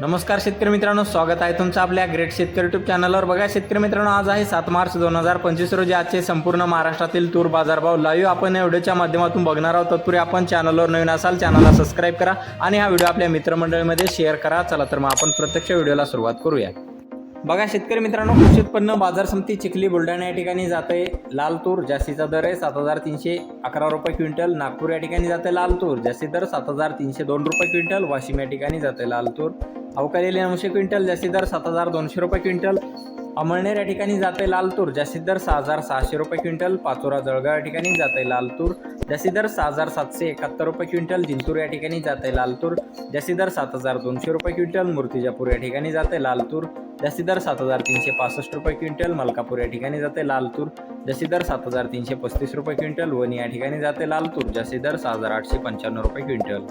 नमस्कार शेतकरी मित्रांनो स्वागत आहे तुमचं आपल्या ग्रेट शेतकरी युट्यूब चॅनलवर बघा शेतकरी मित्रांनो आज आहे सात मार्च दोन हजार पंचवीस रोजी. आजचे संपूर्ण महाराष्ट्रातील तूर बाजारभाव लाईव्ह आपण या व्हिडिओच्या माध्यमातून बघणार आहोत. तत्पूर्वी आपण चॅनलवर नवीन असाल चॅनलला सबस्क्राईब करा आणि हा व्हिडिओ आपल्या मित्रमंडळीमध्ये शेअर करा. चला तर मग आपण प्रत्यक्ष व्हिडिओला सुरुवात करूया. बघा शेतकरी मित्रांनो कृषी उत्पन्न बाजार समिती चिखली बुलढाणा या ठिकाणी जाते लाल तूर. जास्तीचा दर आहे सात हजार तीनशे अकरा रुपये क्विंटल. नागपूर या ठिकाणी जाते लाल तूर. जास्ती दर सात हजार तीनशे दोन रुपये क्विंटल. वाशिम या ठिकाणी जाते लाल तूर. अवकाळी नऊशे क्विंटल जास्तीत दर सात हजार दोनशे रुपये क्विंटल. अमळनेर या ठिकाणी जाते लालतूर जास्तीत दर सहा हजार सहाशे रुपये क्विंटल. पाचोरा जळगाव या ठिकाणी जाते लालतूर. जास्तीत दर सहा हजार सातशे एकाहत्तर रुपये क्विंटल. जिंतूर या ठिकाणी जाते लालतूर. जास्तीत दर सात हजार दोनशे रुपये क्विंटल. मूर्तिजापूर या ठिकाणी जाते लालतूर. जास्तीत दर सात हजार तीनशे पासष्ट रुपये क्विंटल. मलकापूर या ठिकाणी जाते लालतूर. जास्तीत दर सात हजार तीनशे पस्तीस रुपये क्विंटल. वणी या ठिकाणी जाते लालतूर. जास्तीत दर सहा हजार आठशे पंच्याण्णव रुपये क्विंटल.